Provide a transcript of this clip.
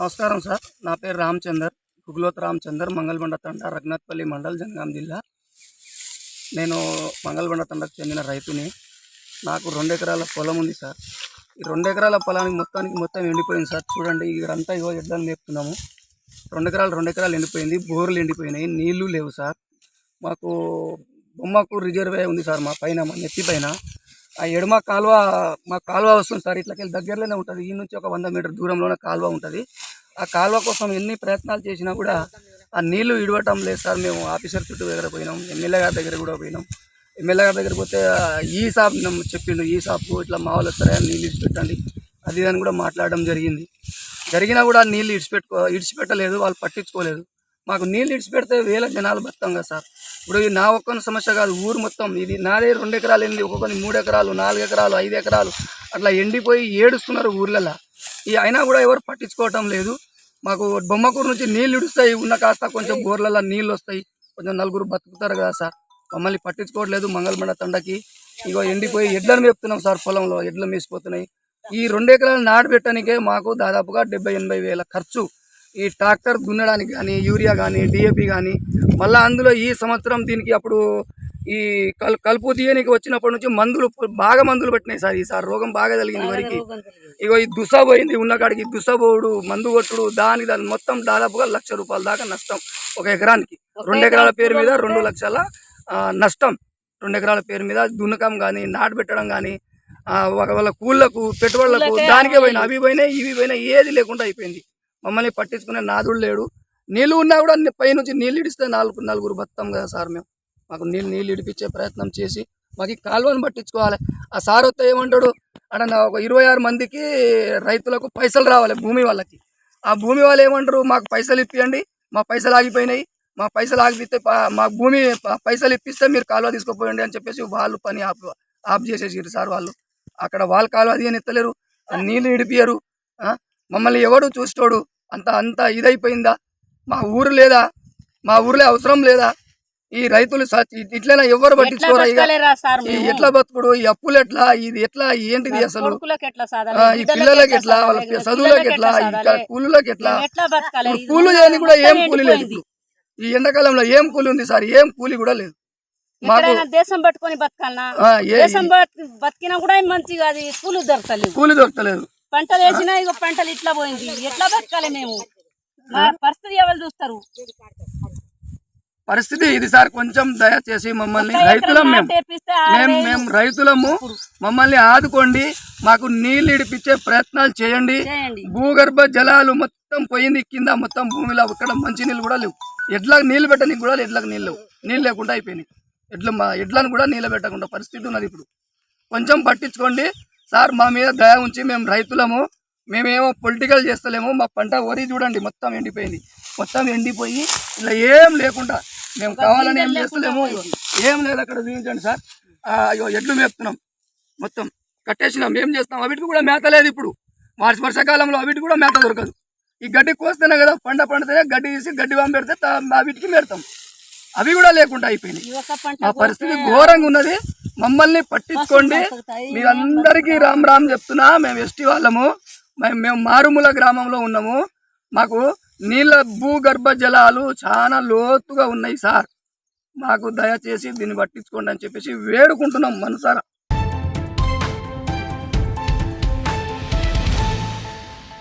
నమస్కారం సార్. నా పేరు రామచందర్. గుగ్లోత్ రామచందర్ మంగళబండ తండ రఘునాథ్పల్లి మండల్ జనగాం జిల్లా. నేను మంగళబండ తండకు చెందిన రైతుని. నాకు రెండు ఎకరాల పొలం ఉంది సార్. ఈ రెండు ఎకరాల పొలానికి మొత్తానికి మొత్తం ఎండిపోయింది సార్. చూడండి ఇదంతా ఇగో ఎడ్లను మేపుతున్నాము రెండు ఎకరాలు రెండు ఎకరాలు ఎండిపోయింది. బోర్లు ఎండిపోయినాయి. నీళ్ళు లేవు సార్. మాకు బొమ్మకు రిజర్వే ఉంది సార్ మా పైన మా నెత్తి పైన. ఆ ఎడమ కాలువ మా కాలువ వస్తుంది సార్ ఇట్లకెళ్ళి దగ్గరలోనే ఉంటుంది. ఈ నుంచి ఒక వంద మీటర్ దూరంలోనే కాలువ ఉంటుంది. ఆ కాలువ కోసం ఎన్ని ప్రయత్నాలు చేసినా కూడా ఆ నీళ్ళు ఇడవటం లేదు సార్. మేము ఆఫీసర్ చుట్టూ దగ్గర పోయినాం ఎమ్మెల్యే గారి దగ్గర కూడా పోయినాం. ఎమ్మెల్యే గారి దగ్గర పోతే ఈ షాప్ చెప్పిండు ఈ సాబ్కు ఇట్లా మా వాళ్ళు వస్తారా నీళ్ళు ఇడిచిపెట్టండి అది అని కూడా మాట్లాడడం జరిగింది. జరిగినా కూడా నీళ్ళు ఇడిచిపెట్టుకో ఇడిచిపెట్టలేదు వాళ్ళు పట్టించుకోలేదు. మాకు నీళ్ళు ఇడిచిపెడితే వేల జనాలు బతాం కదా సార్. ఇప్పుడు ఇది నా ఒక్కని సమస్య కాదు ఊరు మొత్తం. ఇది నాదే రెండు ఎకరాలు ఎనిమిది ఒక్కొక్కని మూడు ఎకరాలు నాలుగు ఎకరాలు ఐదు ఎకరాలు. అట్లా ఎండిపోయి ఏడుస్తున్నారు ఊర్లలో. ఈ అయినా కూడా ఎవరు పట్టించుకోవటం లేదు. మాకు బొమ్మకూరు నుంచి నీళ్ళు ఇడుస్తాయి ఉన్న కాస్త కొంచెం బోర్లలో నీళ్ళు వస్తాయి. కొంచెం నలుగురు బతుకుతారు కదా సార్. మమ్మల్ని పట్టించుకోవట్లేదు మంగళమండ తండకి. ఇగో ఎండిపోయి ఎడ్లను మేపుతున్నాం సార్ పొలంలో ఎడ్లు మేసిపోతున్నాయి. ఈ రెండు ఎకరాలు నాటు పెట్టడానికే మాకు దాదాపుగా డెబ్బై ఎనభై వేల ఖర్చు. ఈ ట్రాక్టర్ దున్నడానికి కానీ యూరియా కానీ డిఏపి కానీ మళ్ళీ అందులో ఈ సంవత్సరం దీనికి అప్పుడు ఈ కల్ కలుపు తీయనికి వచ్చినప్పటి నుంచి మందులు బాగా మందులు పెట్టినాయి సార్. ఈసారి రోగం బాగా కలిగింది వరికి. ఇగో ఈ దుస పోయింది ఉన్న కాడికి. దుస పోవుడు మందు కొట్టుడు దానికి దాని మొత్తం దాదాపుగా లక్ష రూపాయల దాకా నష్టం ఒక ఎకరానికి. రెండు ఎకరాల పేరు మీద రెండు లక్షల నష్టం. రెండు ఎకరాల పేరు మీద దున్నకం కానీ నాటు పెట్టడం కానీ వాళ్ళ కూళ్ళకు పెట్టుబడులకు దానికే పోయినా అవి పోయినాయి ఇవి పోయినాయి ఏది లేకుండా అయిపోయింది. మమ్మల్ని పట్టించుకునే నాదుడు లేడు. నీళ్ళు ఉన్నా కూడా పై పైనుంచి నీళ్ళు ఇడిస్తే నాలుగు నలుగురు బతాం కదా సార్ మేము. మాకు నీళ్ళు నీళ్ళు ఇడిపించే ప్రయత్నం చేసి మాకు ఈ కాలువను పట్టించుకోవాలి. ఆ సార్ వస్తే ఏమంటాడు? అక్కడ నా ఒక ఇరవై ఆరు మందికి రైతులకు పైసలు రావాలి భూమి వాళ్ళకి. ఆ భూమి వాళ్ళు ఏమంటారు? మాకు పైసలు ఇప్పియండి. మా పైసలు ఆగిపోయినాయి. మా పైసలు ఆగిపిస్తే మా భూమి పైసలు ఇప్పిస్తే మీరు కాలువ తీసుకుపోయండి అని చెప్పేసి వాళ్ళు పని ఆప్ ఆఫ్ చేసేసారు సార్ వాళ్ళు. అక్కడ వాళ్ళు కాలువ అది అని ఎత్తలేరు నీళ్ళు ఇడిపియరు మమ్మల్ని ఎవడు చూస్తాడు అంత అంత ఇదైపోయిందా? మా ఊరు లేదా? మా ఊర్లో అవసరం లేదా? ఈ రైతులు ఇట్లైనా ఎవరు పట్టించుకోరా ఎట్లా బతుకుడు? ఈ అప్పులు ఎట్లా? ఇది ఎట్లా? ఏంటిది అసలు? ఈ పిల్లలకి ఎట్లా వాళ్ళ చదువులకు ఎట్లా? కూలీలకు ఎట్లా? కూలి చేయని కూడా ఏం కూలి లేదు ఇప్పుడు. ఈ ఎండాకాలంలో ఏం కూలి ఉంది సార్? ఏం కూలి కూడా లేదు. మాకు దేశం పట్టుకొని బతకాలనా? బతికినా కూడా మంచిగా అది పూలు దొరకలేదు. కూలి దొరకలేదు. పంటలు వేసినా ఇక పంటలు ఇట్లా పోయింది. ఎట్లా బతకాలి మేము? మా పరిస్థితి ఎవరు చూస్తారు? పరిస్థితి ఇది సార్ కొంచెం దయచేసి మమ్మల్ని రైతులం మేము. మేము మేము రైతులము. మమ్మల్ని ఆదుకోండి. మాకు నీళ్ళు ఇడిపించే ప్రయత్నాలు చేయండి. భూగర్భ జలాలు మొత్తం పోయింది. కింద మొత్తం భూమిలో ఇక్కడ మంచి నీళ్ళు కూడా లేవు. ఎడ్లకు నీళ్ళు పెట్టడానికి కూడా ఎడ్లకు నీళ్ళు లేవు. నీళ్ళు లేకుండా అయిపోయినాయి. ఎడ్లు మా ఎడ్లను కూడా నీళ్ళు పెట్టకుండా పరిస్థితి ఉన్నది ఇప్పుడు. కొంచెం పట్టించుకోండి. సార్ మా మీద దయ ఉంచి మేము రైతులము మేమేమో పొలిటికల్ చేస్తలేము మా పంట వరి చూడండి మొత్తం ఎండిపోయింది. మొత్తం ఎండిపోయి ఇలా ఏం లేకుండా మేము కావాలని ఏం చేస్తలేము. ఏం లేదు అక్కడ చూపించండి సార్. ఆ, ఇగో ఎడ్లు మేపుతున్నాం మొత్తం కట్టేసినాం. ఏం చేస్తాం? అవిటికి కూడా మేత లేదు ఇప్పుడు. మార్చి వర్షాకాలంలో అవిటికి కూడా మేత దొరకదు. ఈ గడ్డి కోస్తేనే కదా పంట పండితేనే గడ్డి తీసి గడ్డి వాం పెడితే తా- అవిటికి మేడతాం అవి కూడా లేకుండా అయిపోయినాయి. మా పరిస్థితి ఘోరంగా ఉన్నది. మమ్మల్ని పట్టించుకోండి. మీ అందరికీ రామ్ రామ్ చెప్తున్నా. మేము ఎస్టీ వాళ్ళము. మేము మేము మారుమూల గ్రామంలో ఉన్నాము. మాకు నీళ్ళ భూగర్భ జలాలు చాలా లోతుగా ఉన్నాయి సార్. మాకు దయచేసి దీన్ని పట్టించుకోండి అని చెప్పేసి వేడుకుంటున్నాం మనసారా.